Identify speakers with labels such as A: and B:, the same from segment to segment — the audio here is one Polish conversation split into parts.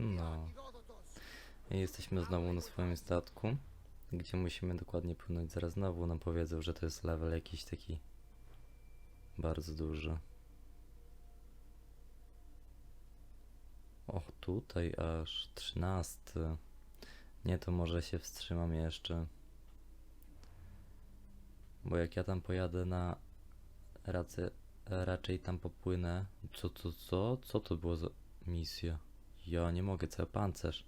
A: No. Jesteśmy znowu na swoim statku, gdzie musimy dokładnie płynąć. Zaraz znowu nam powiedzą, że to jest level jakiś taki bardzo duży. Och, tutaj aż 13. Nie, to może się wstrzymam jeszcze. Bo jak ja tam pojadę na race, raczej tam popłynę. Co, co, co? Co to było za misja? Ja nie mogę, cały pancerz.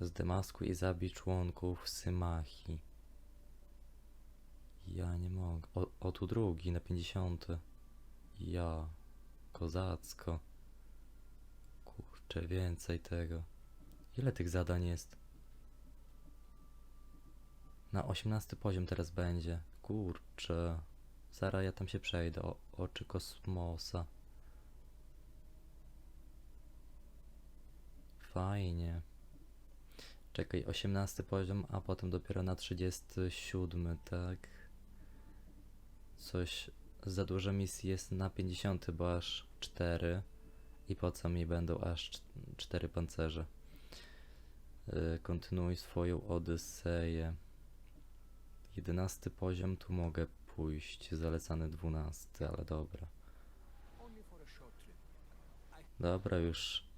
A: Z Damasku i zabij członków Symachi. Ja nie mogę. O, o tu drugi na 50. Ja. Kozacko. Kurczę, więcej tego. Ile tych zadań jest? Na 18 poziom teraz będzie. Kurczę. Zaraz ja tam się przejdę. O, oczy kosmosa. Fajnie. Czekaj, 18 poziom, a potem dopiero na 37, tak? Coś za dużo misji jest na 50, bo aż 4. I po co mi będą aż 4 pancerze? Yy, kontynuuj swoją Odyseję. 11 poziom, tu mogę pójść. Zalecany 12, ale dobra. Dobra, już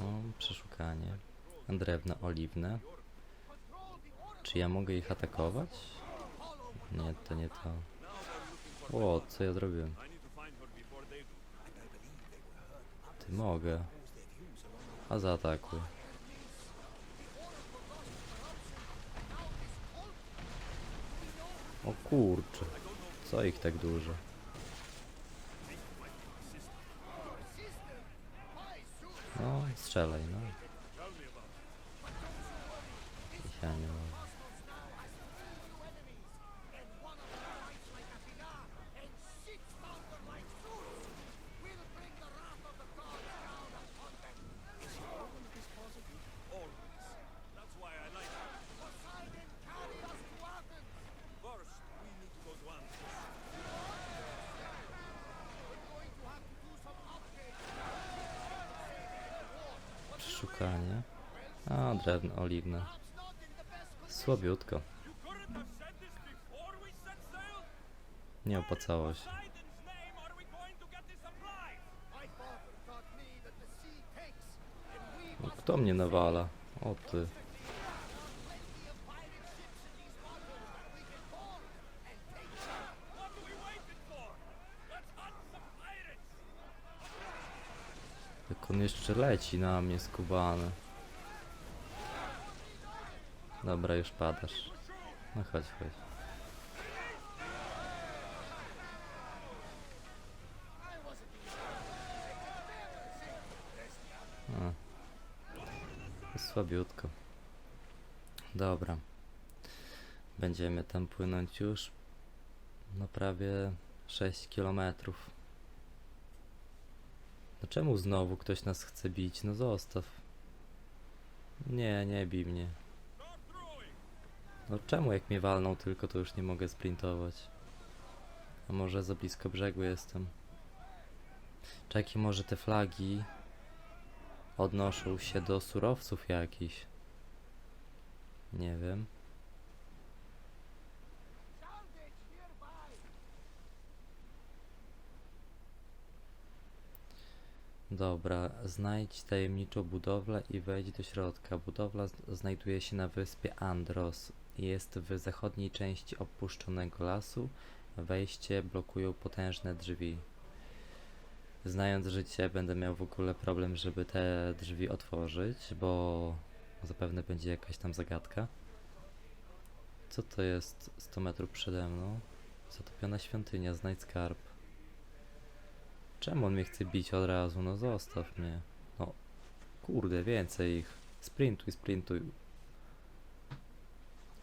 A: O, przeszukanie. Drewno oliwne. Czy ja mogę ich atakować? Nie, to nie to. O, co ja zrobiłem? Ty mogę. A zaatakuj. O kurczę. Co ich tak dużo? Strzelaj, no nie mogę.
B: And one of them fights like a pilar and sits thunder like Zeus. We'll bring the wrath of the gods down upon them.
C: Always. That's why I like her.
B: Poseidon, carry us to Athens.
C: First, we need to go to Antioch.
B: We're going to have to do some upgrades.
A: Przeszukanie. A, drewno oliwne.
B: Perhaps not in the best condition.
A: Słabiutko.
C: You couldn't have said this before we set sail?
A: Nie opłacało się.
C: Poseidon's name, are we going to get the supplies?
B: My father taught me that the sea takes, and we
A: No,
B: must
A: Kto mnie nawala? O ty.
B: plenty of pirate ships in these waters that we can board and take them.
C: What are we waiting for? Let's hunt some pirates!
A: Jak on jeszcze leci na mnie skubany. Dobra, już padasz. No chodź, chodź. A. Słabiutko. Dobra. Będziemy tam płynąć już. No prawie 6 kilometrów. No czemu znowu ktoś nas chce bić? No zostaw. Nie, nie bij mnie. No czemu jak mnie walną tylko to już nie mogę sprintować? A może za blisko brzegu jestem? Czeki może te flagi odnoszą się do surowców jakichś? Nie wiem. Dobra, znajdź tajemniczą budowlę i wejdź do środka. Budowla znajduje się na wyspie Andros. Jest w zachodniej części opuszczonego lasu. Wejście blokują potężne drzwi. Znając życie, będę miał w ogóle problem, żeby te drzwi otworzyć, bo zapewne będzie jakaś tam zagadka. Co to jest 100 metrów przede mną? Zatopiona świątynia, znajdź skarb. Czemu on mnie chce bić od razu? No zostaw mnie. No, Kurde, więcej ich. Sprintuj, sprintuj.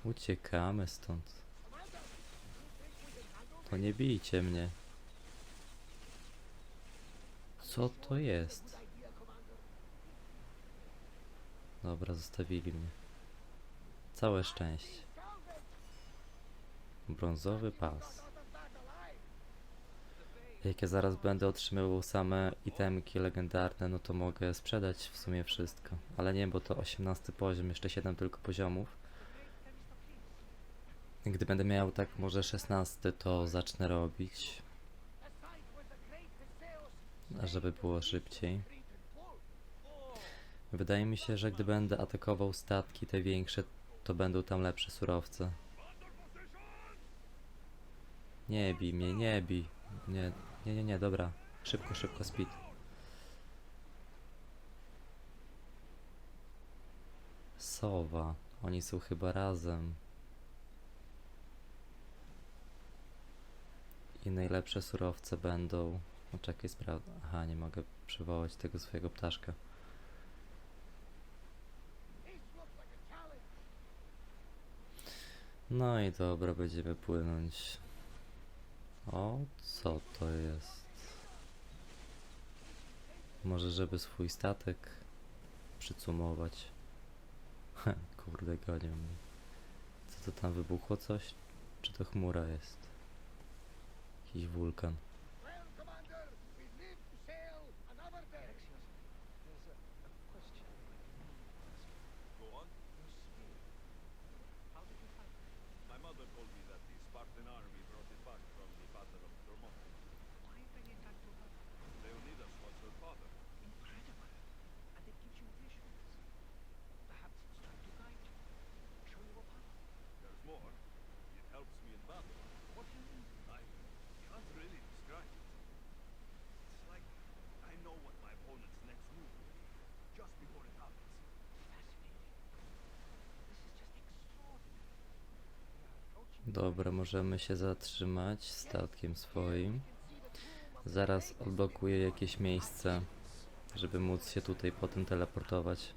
A: Uciekamy stąd. To nie bijcie mnie. Co to jest? Dobra, zostawili mnie. Całe szczęście. Brązowy pas. Jak ja zaraz będę otrzymywał same itemki legendarne, no to mogę sprzedać w sumie wszystko. Ale nie, bo to 18 poziom, jeszcze 7 tylko poziomów. Gdy będę miał tak może 16, to zacznę robić, żeby było szybciej. Wydaje mi się, że gdy będę atakował statki te większe, to będą tam lepsze surowce. Nie bij mnie, nie bij. Nie, nie, nie, nie, dobra. Szybko, szybko, speed. Sowa. Oni są chyba razem. I najlepsze surowce będą... No czekaj, sprawdzę. Aha, nie mogę przywołać tego swojego ptaszka. No i dobra, będziemy płynąć. O, co to jest? Może żeby swój statek przycumować. Kurde, gonią mnie. Co to tam wybuchło coś? Czy to chmura jest? Jakiś wulkan.
B: Well, Commander, we live to sail another day.
D: There's a, a question.
C: Go on.
D: Your spear. How did you find it?
C: My mother told me that the Spartan army brought it back from the Battle of Thermopylae.
D: Why bring it back to her?
C: Leonidas was her father.
D: Incredible. And it gives you visions. Perhaps it's trying to guide you. Show you a path.
C: There's more. It helps me in battle.
D: What do you mean?
C: I can't really describe it. It's like I know what my opponent's next move will be, just before it happens.
D: Fascinating. This is just extraordinary. We are approaching
A: Dobra, możemy się zatrzymać statkiem swoim. Zaraz odblokuję jakieś miejsce, żeby móc się tutaj potem teleportować.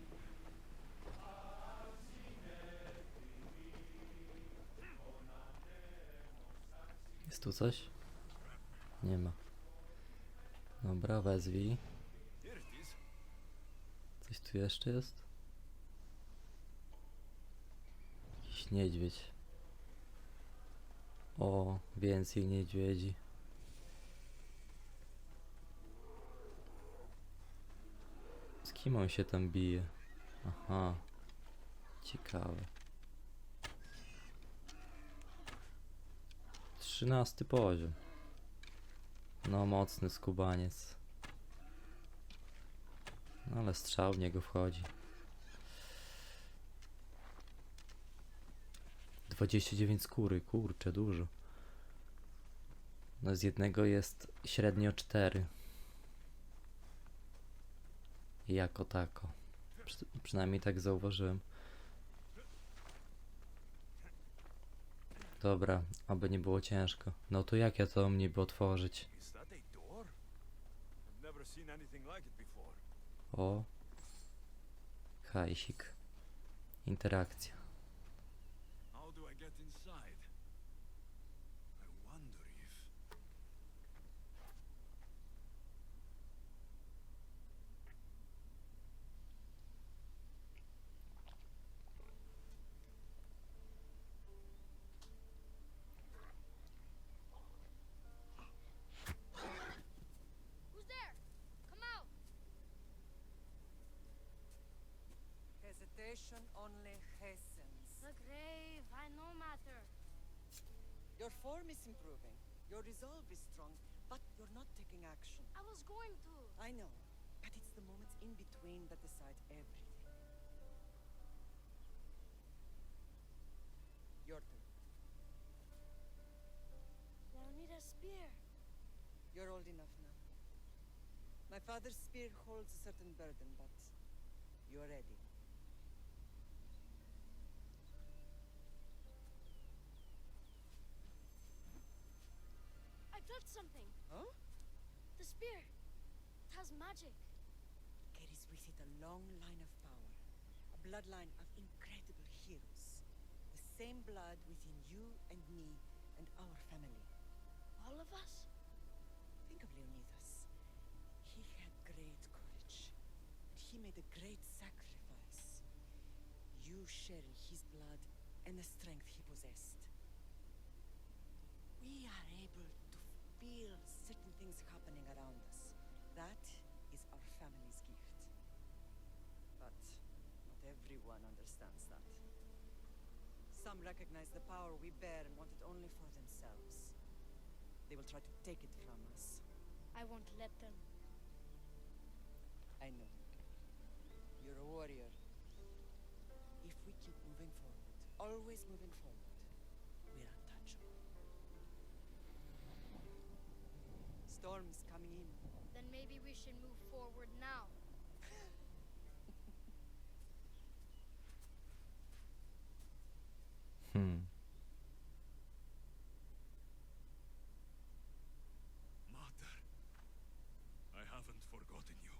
A: Jest tu coś? Nie ma. Dobra, wezwij. Coś tu jeszcze jest? Jakiś niedźwiedź. O, więcej niedźwiedzi. Z kim on się tam bije? Aha. Ciekawe. Trzynasty poziom. No, mocny skubaniec. No ale strzał w niego wchodzi. 29 skóry, kurczę, dużo. No z jednego jest średnio 4. Jako tako. Przy, przynajmniej tak zauważyłem. Dobra, aby nie było ciężko. No to jak ja to niby otworzyć? O. Hajsik. Interakcja.
E: Only hastens.
F: The grave, I no matter.
E: Your form is improving. Your resolve is strong, but you're not taking action.
F: I was going to.
E: I know, but it's the moments in between that decide everything. Your turn.
F: Now need a spear.
E: You're old enough now. My father's spear holds a certain burden, but you're ready.
F: I felt something.
E: Huh?
F: The spear. It has magic.
E: Carries with it a long line of power. A bloodline of incredible heroes. The same blood within you and me and our family.
F: All of us?
E: Think of Leonidas. He had great courage, and he made a great sacrifice. You share in his blood and the strength he possessed. We are able feel certain things happening around us. That is our family's gift. But not everyone understands that. Some recognize the power we bear and want it only for themselves. They will try to take it from us.
F: I won't let them.
E: I know. You're a warrior. If we keep moving forward, always moving forward,
F: Then maybe we should move forward now.
A: Hmm.
C: Mater, I haven't forgotten you.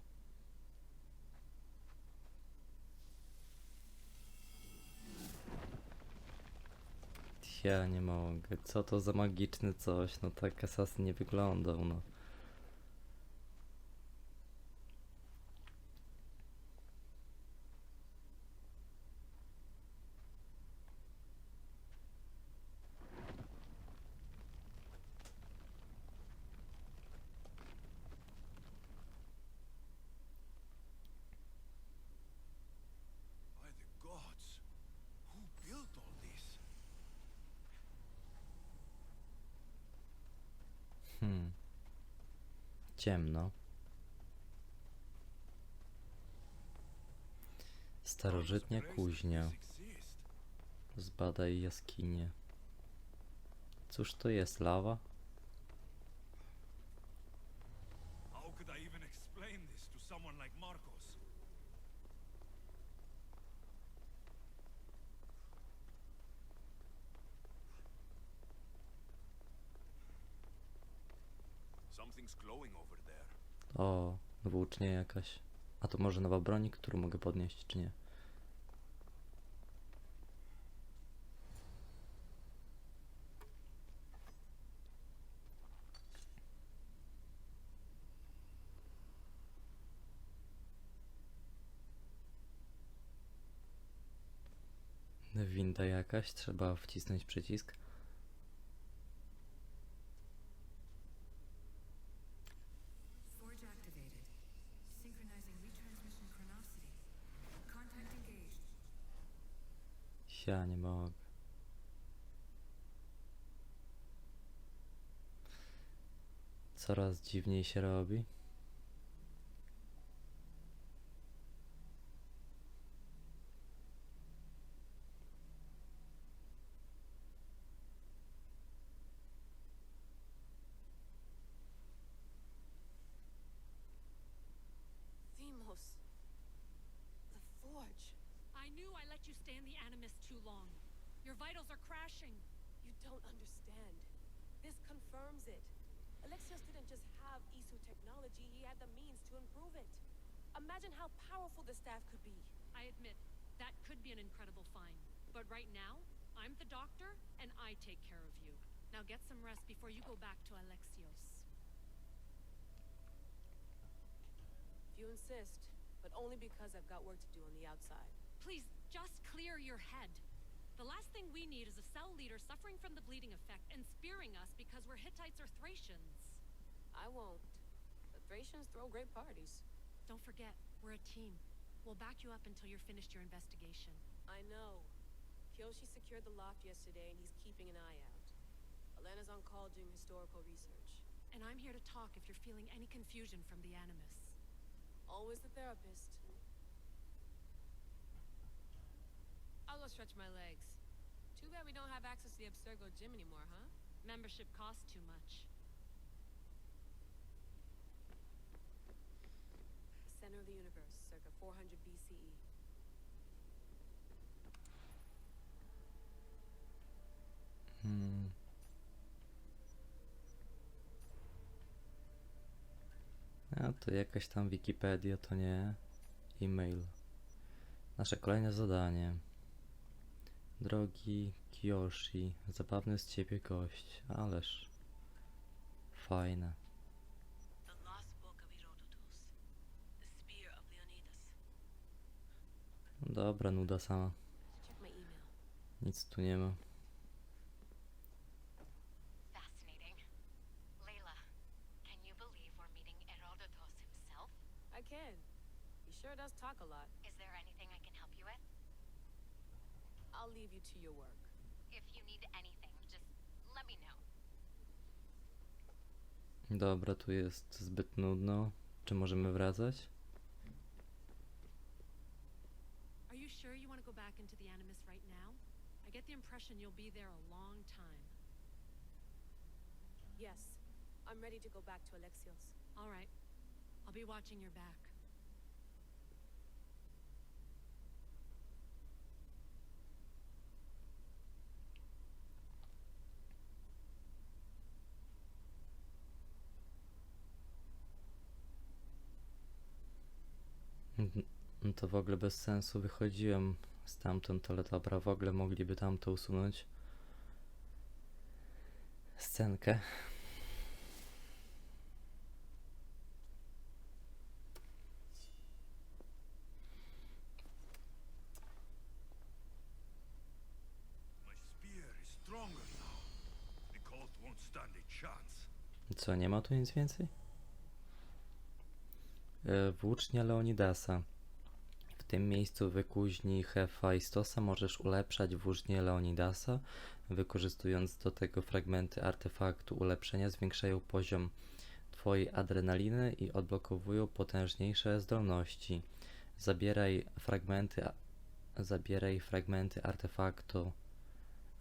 A: Ja nie mogę. Co to za magiczny coś? No tak asasyn nie wyglądał, no.
C: By the gods, who built all this?
A: Hmm. Ciemno. Starożytnia kuźnia. Zbadaj jaskinię. Cóż to jest, lawa?
C: How could I even explain this to someone like Marcos? Something's glowing over there.
A: O, włócznia jakaś. A to może nowa broń, którą mogę podnieść, czy nie? Winda jakaś, trzeba wcisnąć przycisk. Ja nie mogę. Coraz dziwniej się robi.
G: You stay in the Animus too long. Your vitals are crashing.
H: You don't understand. This confirms it. Alexios didn't just have Isu technology, he had the means to improve it. Imagine how powerful the staff could be.
G: I admit, that could be an incredible find. But right now, I'm the doctor, and I take care of you. Now get some rest before you go back to Alexios.
H: If you insist, but only because I've got work to do on the outside.
G: Please, just clear your head. The last thing we need is a cell leader suffering from the bleeding effect and spearing us because we're Hittites or Thracians.
H: I won't. The Thracians throw great parties.
G: Don't forget, we're a team. We'll back you up until you're finished your investigation.
H: I know. Kyoshi secured the loft yesterday and he's keeping an eye out. Elena's on call doing historical research.
G: And I'm here to talk if you're feeling any confusion from the Animus.
H: Always the therapist. Go stretch my legs. Too bad we don't have access to the Abstergo gym anymore, huh?
G: Membership costs too much.
H: Center of the universe, circa 400 BCE.
A: Hmm. A to jakaś tam Wikipedia, to nie. E-mail. Nasze kolejne zadanie. Drogi Kiyoshi, zabawny z ciebie gość, ależ fajne. Dobra, nuda sama. Nic tu nie ma.
I: Can.
J: He sure does talk a lot. I'll leave you to your work.
I: If you need anything, just let me know.
A: Dobra, tu jest zbyt nudno. Czy możemy wracać?
G: Are you sure you want to go back into the Animus right now? I get the impression you'll be there a long time.
J: Yes, I'm ready to go back to Alexios.
G: All right. I'll be watching your back.
A: No to w ogóle bez sensu wychodziłem stamtąd, ale dobra, w ogóle mogliby tamto usunąć. Scenkę. Co, nie ma tu nic więcej? E, Włócznia Leonidasa. Tym miejscu wykuźni Hefajstosa możesz ulepszać włócznię Leonidasa. Wykorzystując do tego fragmenty artefaktu ulepszenia zwiększają poziom Twojej adrenaliny i odblokowują potężniejsze zdolności. Zabieraj fragmenty, zabieraj fragmenty artefaktu,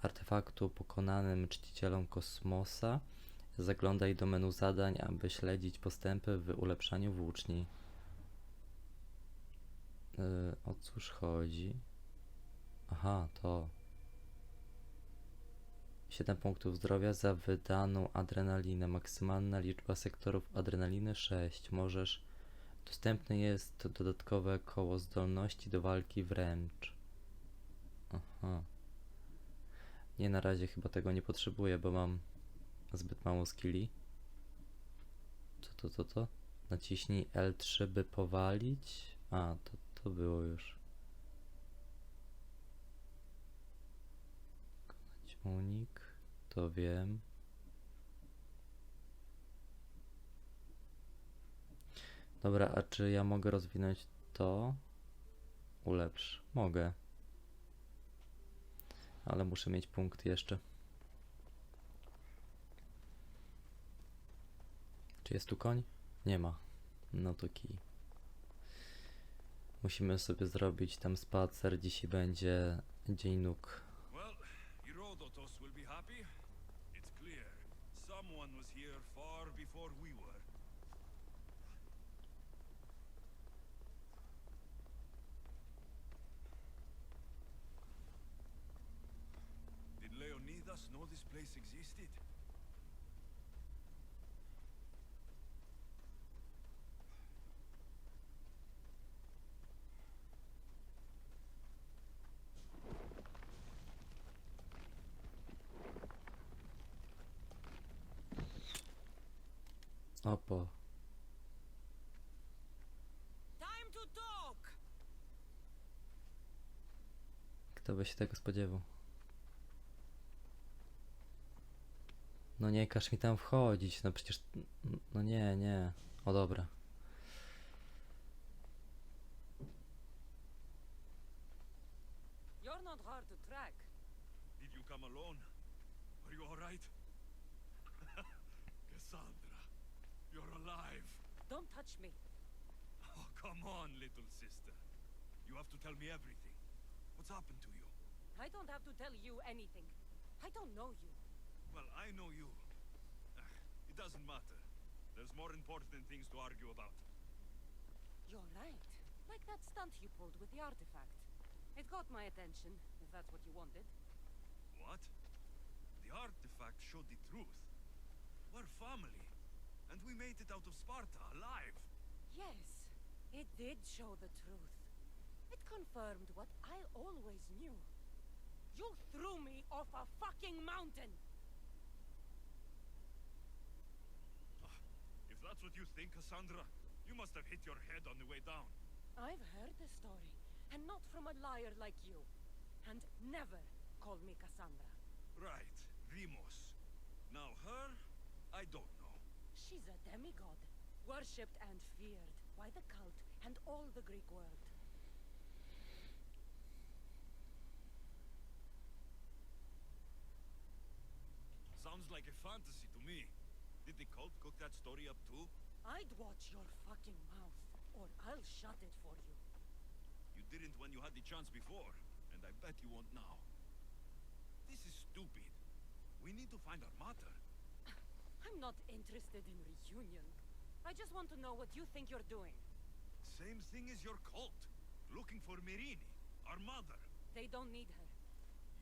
A: artefaktu pokonanym czcicielom kosmosa. Zaglądaj do menu zadań, aby śledzić postępy w ulepszaniu włóczni. Yy, o cóż chodzi? Aha, to. 7 punktów zdrowia za wydaną adrenalinę. Maksymalna liczba sektorów adrenaliny 6. Możesz. Dostępne jest dodatkowe koło zdolności do walki wręcz. Aha. Nie, na razie chyba tego nie potrzebuję, bo mam zbyt mało skilli. Co to, co to? Naciśnij L3, by powalić. A, to, to było już. Unik. To wiem. Dobra, a czy ja mogę rozwinąć to? Ulepsz. Mogę. Ale muszę mieć punkt jeszcze. Czy jest tu koń? Nie ma. No to kij. Musimy sobie zrobić tam spacer. Dzisiaj będzie dzień nóg.
C: Leonidas know this place existed?
A: Opo.
E: Time to talk!
A: Kto by się tego spodziewał? No nie każ mi tam wchodzić, no przecież... No nie, nie. O dobra.
E: You're not hard to track.
C: Did you come alone? Are you all right? Cassandra, you're alive.
E: Don't touch me.
C: Oh, come on, little sister. You have to tell me everything. What's happened to you?
E: I don't have to tell you anything. I don't know you.
C: Well, I know you. Ah, It doesn't matter. There's more important things to argue about.
E: You're right. Like that stunt you pulled with the artifact. It got my attention, if that's what you wanted.
C: What? The artifact showed the truth. We're family. And we made it out of Sparta alive.
E: Yes, it did show the truth.
J: It confirmed what I always knew. You threw me off a fucking mountain!
C: Ah, if that's what you think, Cassandra, you must have hit your head on the way down.
J: I've heard the story, and not from a liar like you. And never call me Cassandra.
C: Right, Vimos. Now her, I don't know.
J: She's a demigod, worshipped and feared by the cult and all the Greek world.
C: Sounds like a fantasy to me. Did the cult cook that story up too?
J: I'd watch your fucking mouth, or I'll shut it for you.
C: You didn't when you had the chance before, and I bet you won't now. This is stupid. We need to find our mater.
J: I'm not interested in reunion. I just want to know what you think you're doing.
C: Same thing as your cult. Looking for Mirini, our mother.
J: They don't need her.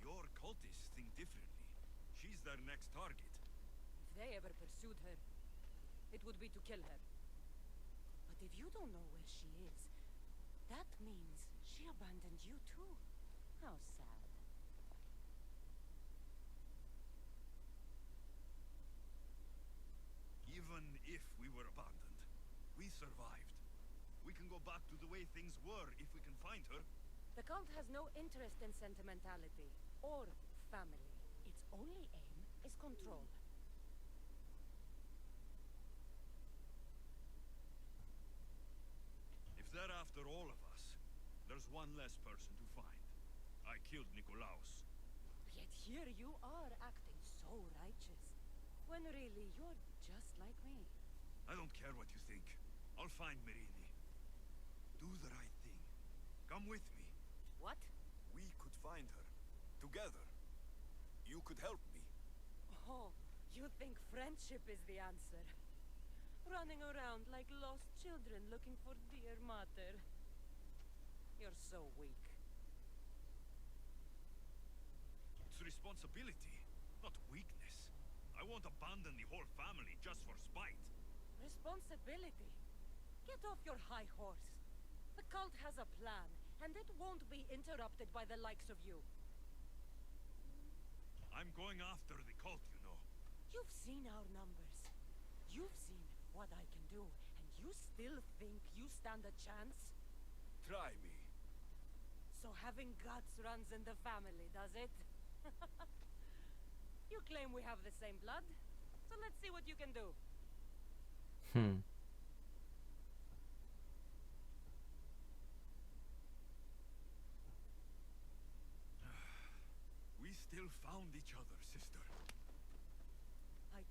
C: Your cultists think differently. She's their next target.
J: If they ever pursued her, it would be to kill her. But if you don't know where she is, that means she abandoned you too. How sad.
C: Even if we were abandoned, we survived. We can go back to the way things were if we can find her.
J: The cult has no interest in sentimentality or family. Only aim is control.
C: If they're after all of us, there's one less person to find. I killed Nikolaus.
J: Yet here you are acting so righteous. When really you're just like me.
C: I don't care what you think. I'll find Mirini. Do the right thing. Come with me.
J: What?
C: We could find her. Together. You could help me.
J: Oh, you think friendship is the answer? Running around like lost children looking for dear mater. You're so weak.
C: It's responsibility, not weakness. I won't abandon the whole family just for spite.
J: Responsibility. Get off your high horse. The cult has a plan, and it won't be interrupted by the likes of you.
C: I'm going after the cult, you know.
J: You've seen our numbers. You've seen what I can do, and you still think you stand a chance?
C: Try me.
J: So having guts runs in the family, does it? you claim we have the same blood, so let's see what you can do.
A: Hmm.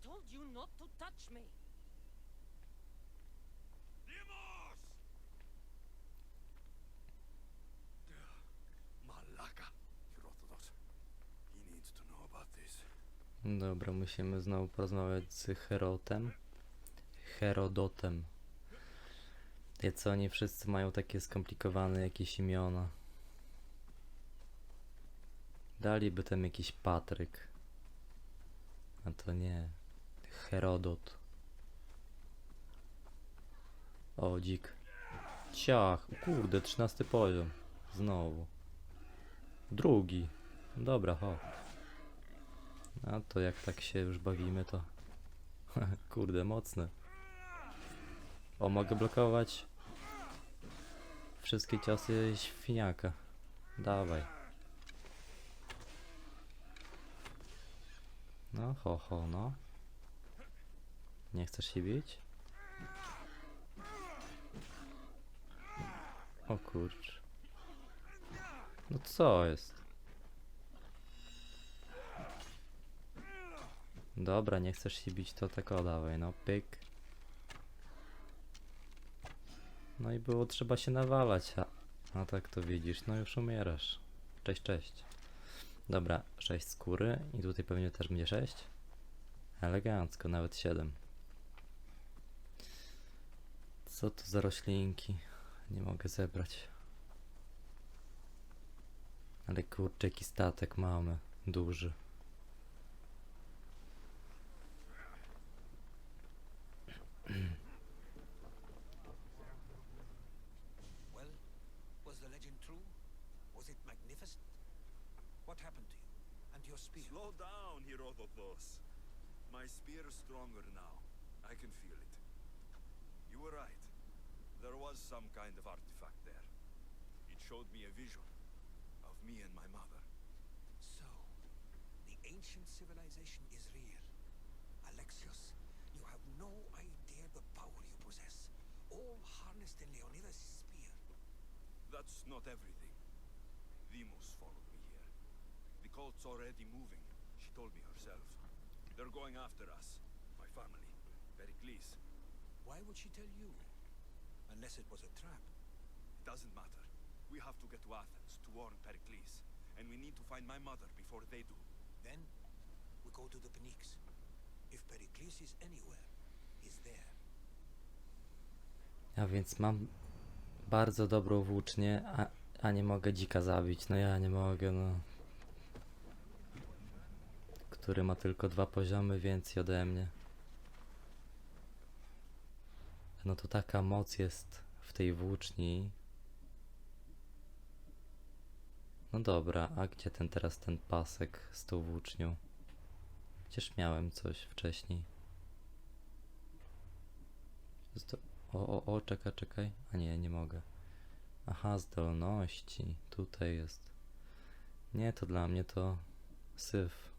J: Told you not to touch me.
C: Demos! Malaka. Herodotus. He needs to know about this.
A: Dobra, musimy znowu porozmawiać z Herotem. Herodotem. I co, oni wszyscy mają takie skomplikowane jakieś imiona. Daliby tam jakiś Patryk. A to nie. Herodot. O, dzik. Ciach, kurde, trzynasty poziom. Znowu. Drugi. Dobra, ho. A to jak tak się już bawimy, to. Kurde, mocne. O, mogę blokować wszystkie ciosy świniaka. Dawaj. No, ho, ho, no. Nie chcesz się bić? O kurcz. No co jest? Dobra, nie chcesz się bić, to tak dawaj, no, pyk. No i było trzeba się nawalać, a, a tak to widzisz, no już umierasz. Cześć, cześć. Dobra, 6 skóry i tutaj pewnie też będzie 6. Elegancko, nawet 7. Co to za roślinki? Nie mogę zebrać. Ale kurczę, jaki statek mamy. Duży.
B: Well, was the
D: legend true? Was it magnificent? What happened to you? And your spear?
C: Slow down, Herodotus. My spear is stronger now. I can feel it. You were right. There was some kind of artifact there. It showed me a vision of me and my mother.
D: So, the ancient civilization is real. Alexios, you have no idea the power you possess. All harnessed in Leonidas' spear.
C: That's not everything. Demos followed me here. The cult's already moving, she told me herself. They're going after us. My family. Pericles.
D: Why would she tell you? Unless it was a trap.
C: It doesn't matter. We have to get to Athens to warn Pericles. And we need to find my mother before they do.
D: Then, we go to the Pnyx. If Pericles is anywhere, he's there.
A: A więc mam bardzo dobrą włócznię, a, a nie mogę dzika zabić. No ja nie mogę, no. Który ma tylko dwa poziomy więcej ode mnie. No to taka moc jest w tej włóczni. No dobra, a gdzie ten teraz ten pasek z tą włócznią? Przecież miałem coś wcześniej. Zdo o, o, o, czekaj, czekaj. A nie, nie mogę. Aha, zdolności. Tutaj jest. Nie, to dla mnie to syf.